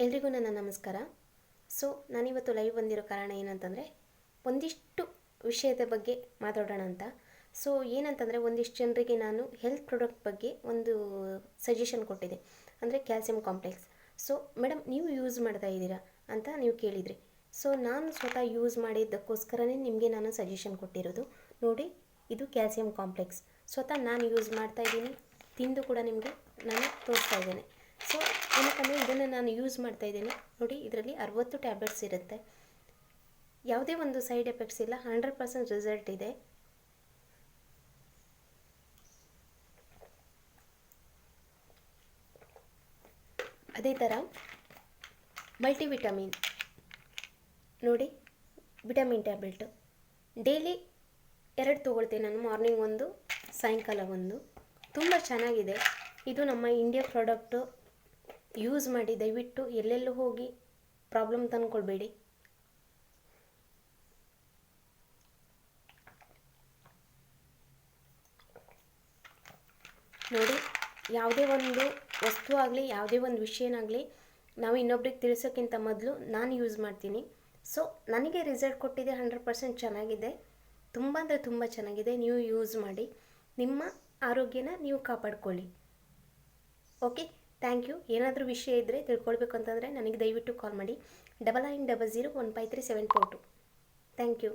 ಎಲ್ರಿಗೂ ನನ್ನ ನಮಸ್ಕಾರ. ಸೊ, ನಾನಿವತ್ತು ಲೈವ್ ಬಂದಿರೋ ಕಾರಣ ಏನಂತಂದರೆ, ಒಂದಿಷ್ಟು ವಿಷಯದ ಬಗ್ಗೆ ಮಾತಾಡೋಣ ಅಂತ. ಸೊ, ಏನಂತಂದರೆ, ಒಂದಿಷ್ಟು ಜನರಿಗೆ ನಾನು ಹೆಲ್ತ್ ಪ್ರಾಡಕ್ಟ್ ಬಗ್ಗೆ ಒಂದು ಸಜೆಷನ್ ಕೊಟ್ಟಿದ್ದೆ. ಅಂದರೆ ಕ್ಯಾಲ್ಸಿಯಂ ಕಾಂಪ್ಲೆಕ್ಸ್ ಸೊ ಮೇಡಮ್ ನೀವು ಯೂಸ್ ಮಾಡ್ತಾ ಇದ್ದೀರಾ ಅಂತ ನೀವು ಕೇಳಿದ್ರಿ. ಸೊ, ನಾನು ಸ್ವತಃ ಯೂಸ್ ಮಾಡಿದ್ದಕ್ಕೋಸ್ಕರನೇ ನಿಮಗೆ ನಾನು ಸಜೆಷನ್ ಕೊಟ್ಟಿರೋದು. ನೋಡಿ, ಇದು ಕ್ಯಾಲ್ಸಿಯಂ ಕಾಂಪ್ಲೆಕ್ಸ್ ಸ್ವತಃ ನಾನು ಯೂಸ್ ಮಾಡ್ತಾ ಇದ್ದೀನಿ, ತಿಂದು ಕೂಡ ನಿಮಗೆ ನಾನು ತೋರಿಸ್ತಾ ಇದ್ದೇನೆ. ಸೊ ಏನಕ್ಕಂದರೆ ಇದನ್ನು ನಾನು ಯೂಸ್ ಮಾಡ್ತಾ ಇದ್ದೀನಿ. ನೋಡಿ, ಇದರಲ್ಲಿ ಅರವತ್ತು ಟ್ಯಾಬ್ಲೆಟ್ಸ್ ಇರುತ್ತೆ. ಯಾವುದೇ ಒಂದು ಸೈಡ್ ಎಫೆಕ್ಟ್ಸ್ ಇಲ್ಲ ಹಂಡ್ರೆಡ್ ಪರ್ಸೆಂಟ್ ರಿಸಲ್ಟ್ ಇದೆ. ಅದೇ ಥರ ಮಲ್ಟಿವಿಟಮಿನ್ ನೋಡಿ ವಿಟಮಿನ್ ಟ್ಯಾಬ್ಲೆಟು ಡೈಲಿ ಎರಡು ತೊಗೊಳ್ತೀನಿ ನಾನು ಮಾರ್ನಿಂಗ್ ಒಂದು, ಸಾಯಂಕಾಲ ಒಂದು. ತುಂಬ ಚೆನ್ನಾಗಿದೆ. ಇದು ನಮ್ಮ ಇಂಡಿಯಾ ಪ್ರಾಡಕ್ಟು ಯೂಸ್ ಮಾಡಿ, ದಯವಿಟ್ಟು ಎಲ್ಲೆಲ್ಲೂ ಹೋಗಿ ಪ್ರಾಬ್ಲಮ್ ತಂದ್ಕೊಳ್ಬೇಡಿ. ನೋಡಿ, ಯಾವುದೇ ಒಂದು ವಸ್ತು ಆಗಲಿ, ಯಾವುದೇ ಒಂದು ವಿಷಯನಾಗಲಿ ನಾವು ಇನ್ನೊಬ್ರಿಗೆ ತಿಳಿಸೋಕ್ಕಿಂತ ಮೊದಲು ನಾನು ಯೂಸ್ ಮಾಡ್ತೀನಿ. ಸೊ ನನಗೆ ರಿಸಲ್ಟ್ ಕೊಟ್ಟಿದೆ ಹಂಡ್ರೆಡ್ ಪರ್ಸೆಂಟ್ ಚೆನ್ನಾಗಿದೆ. ತುಂಬ ಅಂದರೆ ತುಂಬ ಚೆನ್ನಾಗಿದೆ. ನೀವು ಯೂಸ್ ಮಾಡಿ, ನಿಮ್ಮ ಆರೋಗ್ಯನ ನೀವು ಕಾಪಾಡ್ಕೊಳ್ಳಿ. ಓಕೆ ಥ್ಯಾಂಕ್ ಯು ಏನಾದರೂ ವಿಷಯ ಇದ್ದರೆ ತಿಳ್ಕೊಳ್ಬೇಕು ಅಂತಂದರೆ ನನಗೆ ದಯವಿಟ್ಟು ಕಾಲ್ ಮಾಡಿ. Double nine double zero one five three seven four two thank you